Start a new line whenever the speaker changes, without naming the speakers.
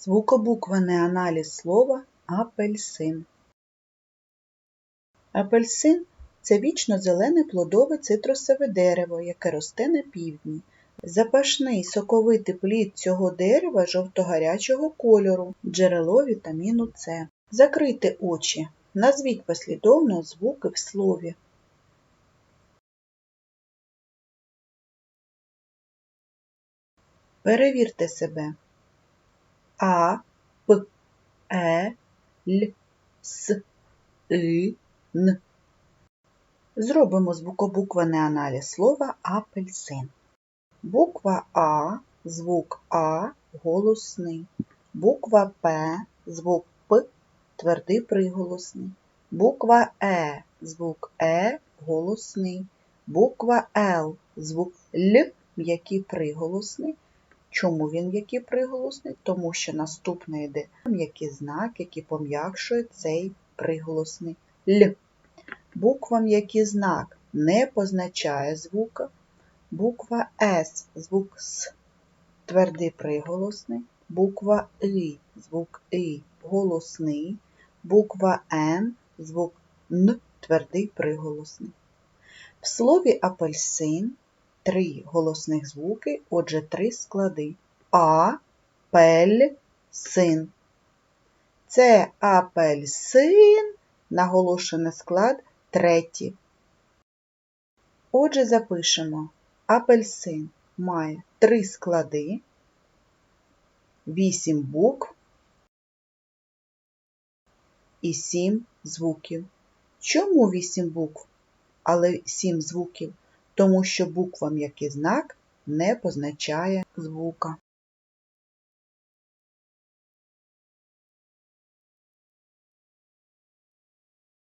Звукобуквений аналіз слова апельсин. Апельсин це вічно зелене плодове цитрусове дерево, яке росте на півдні. Запашний соковитий плід цього дерева жовто-гарячого кольору, джерело вітаміну С. Закрийте очі. Назвіть послідовно звуки в слові. Перевірте себе. А, П, Е, Л, С, И, Н. Зробимо звукобуквений аналіз слова апельсин. Буква А, звук А голосний. Буква П, звук П, твердий приголосний. Буква Е, звук Е голосний. Буква Л, звук Л, м'який приголосний. Чому він м'який приголосний? Тому що наступний йде м'який знак, який пом'якшує цей приголосний Л. Буква м'який знак не позначає звука. Буква С, звук С, твердий приголосний. Буква И, звук И голосний. Буква Н, звук Н, твердий приголосний. В слові апельсин три голосних звуки, отже, три склади. А, пель, син. Це апельсин, наголошений склад третій. Отже, запишемо. Апельсин має три склади, вісім букв і сім звуків. Чому вісім букв, але сім звуків? Тому що буква м'який знак не позначає звука.